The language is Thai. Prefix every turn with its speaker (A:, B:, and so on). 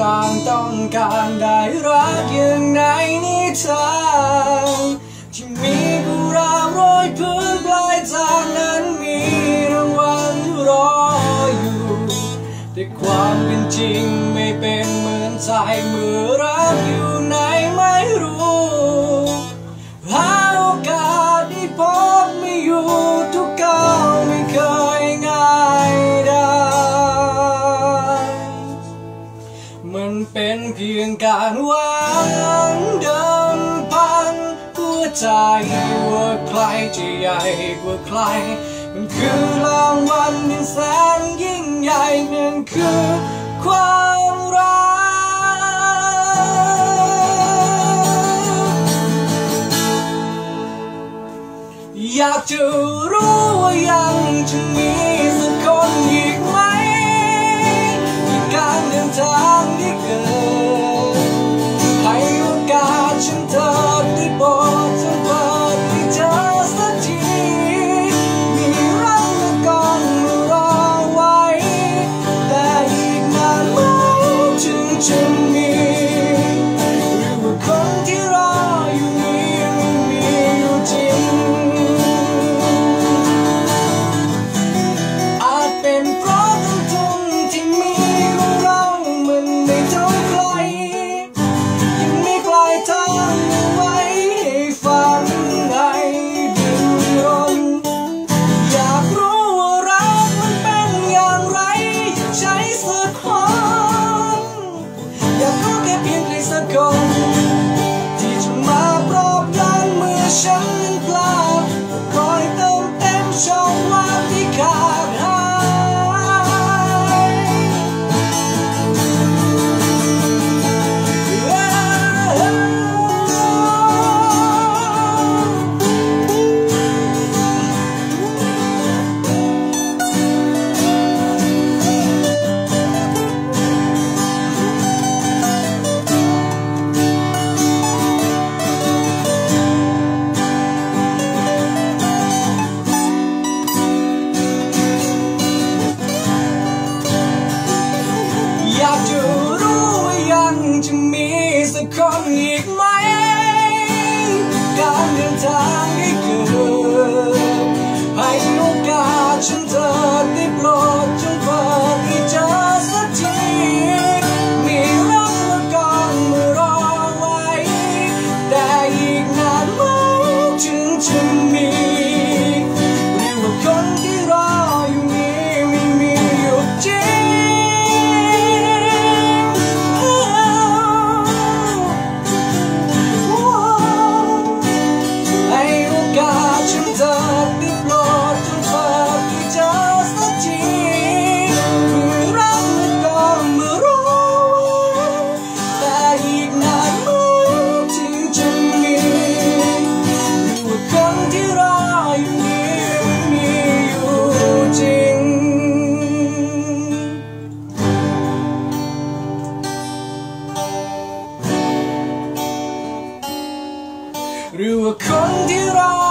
A: ต่างต้องการได้รักอย่างในนิทานที่มีกุรามโรยพื้นปลายทางนั้นมีรางวัลรออยู่แต่ความเป็นจริงไม่เป็นเหมือนใจเมื่อรักอยู่ เป็นเพียงการหวังเดิมพันหัวใจว่าใครจะใหญ่กว่าใคร มันคือรางวัลที่แสนยิ่งใหญ่นั่นคือความรักอยากจะรู้ว่ายังจะมีสักคนอีกไหมที่การเดินทาง 真 go. through a cold.